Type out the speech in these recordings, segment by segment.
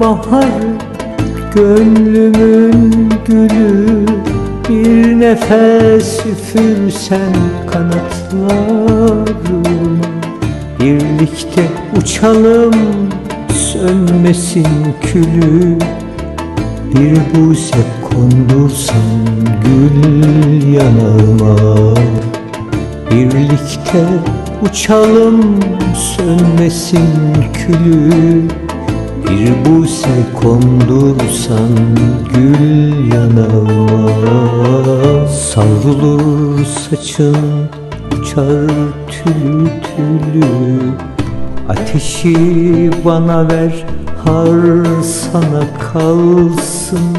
baharı Gönlümün gülü. Bir nefes üfürsen kanatlarıma Birlikte uçalım sönmesin külü. Bir buze kondursan gül yanağıma. Birlikte uçalım sönmesin külü. Bir buze kondursan gül yanağıma Savrulur saçın uçar tülü tülü Ateşi bana ver har sana kalsın.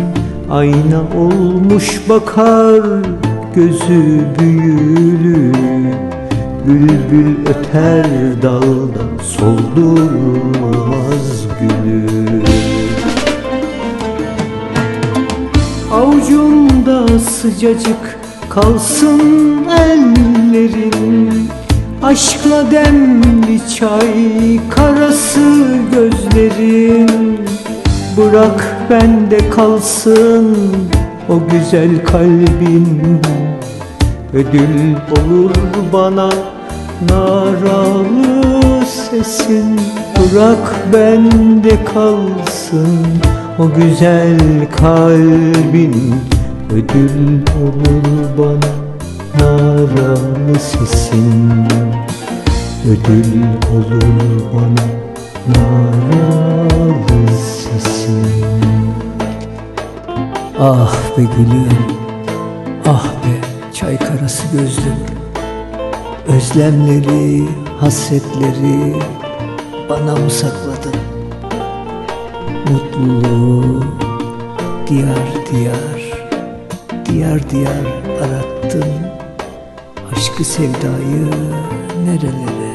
Ayna olmuş bakar gözü büyülü Bülbül öter dalda soldurmaz gülü Avucumda sıcacık kalsın ellerin. Aşkla demli çay karası gözlerin. Bırak bende kalsın o güzel kalbin Ödül olur bana naralı sesin Bırak bende kalsın. O güzel kalbin Ödül olur bana. Naralı sesin Ödül olur bana. Naralı sesin. Ah be gülüm Ah be çay karası gözlüm Özlemleri, hasretleri bana mı sakladın? Mutluluğu diyar diyar, diyar diyar arattın Aşkı sevdayı nerelere